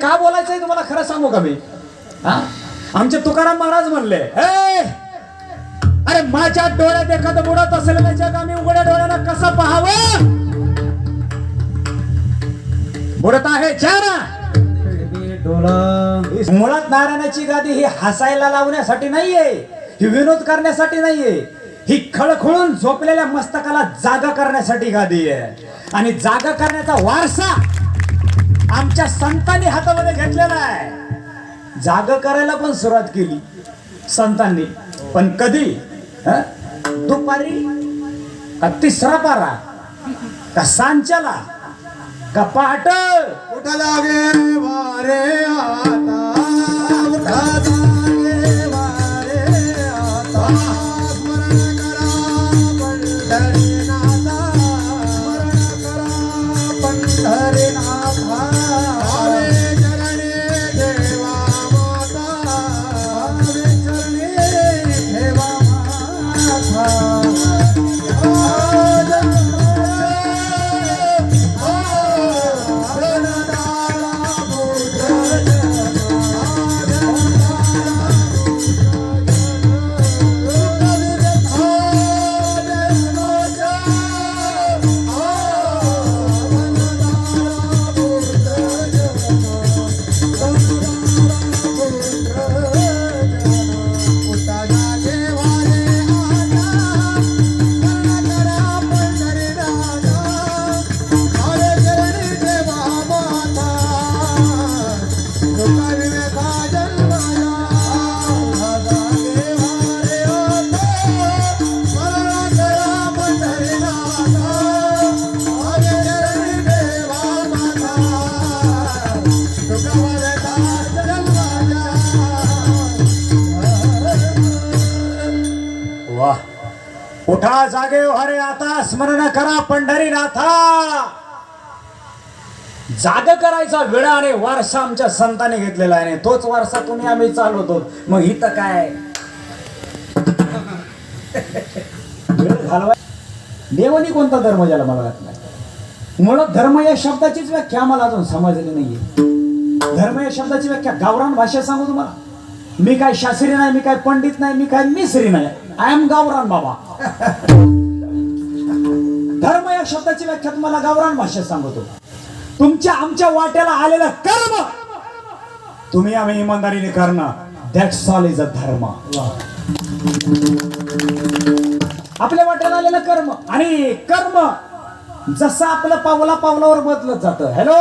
का बोलायचंय तुम्हाला खरं सांगू का मी? हा? आमचे तुकाराम महाराज म्हणले अरे माझ्या डोळ्यात एखादं बुडत असेल त्याच्या आम्ही उघड्या डोळ्याला कसं पाहावं? बुडत आहे चारा मुळात नारायणाची गादी ही हसायला लावण्यासाठी नाहीये ही विनोद करण्यासाठी नाहीये ही खळखळून झोपलेल्या मस्तकाला जागा करण्यासाठी गादी आहे. आणि जागा करण्याचा वारसा आमच्या संतांनी हातामध्ये घेतलेला आहे. जाग करायला पण सुरुवात केली संतांनी. पण कधी? दुपारी? का तिसरा पारा? का सांच्याला? का पहाट? उठ लागे वारे आता वारे आता. उठा जागे हो हरे आता स्मरण करा पंढरीनाथा. जाग करायचा वेळा आणि वारसा आमच्या संतांनी घेतलेला आहे. तोच वारसा तुम्ही आम्ही चालवतो. मग इथं काय? वेळ घालवाय देवानी कोणता धर्म ज्याला मला वाटत नाही? मुळात धर्म या शब्दाचीच व्याख्या आम्हाला अजून समजली नाहीये. धर्म या शब्दाची व्याख्या गावरान भाषेत सांगू तुम्हाला. मी काय शास्त्री नाही मी काय पंडित नाही मी काय मिसरी नाही. आय एम गावरान बाबा. धर्म या शब्दाची व्याख्या तुम्हाला गावरान भाषेत सांगतो. तुमच्या आमच्या वाट्याला आलेलं कर्म. तुम्ही आम्ही इमानदारीने करणं दॅट्स ऑल इज अ धर्म. आपल्या वाट्याला आलेलं कर्म. आणि कर्म जसं आपलं पावला पावलावर बदलत जातं. हॅलो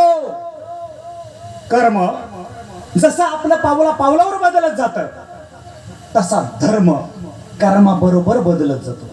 कर्म जसं आपलं पावला पावलावर बदलत जात तसा धर्म कर्माबरोबर बदलत जातो.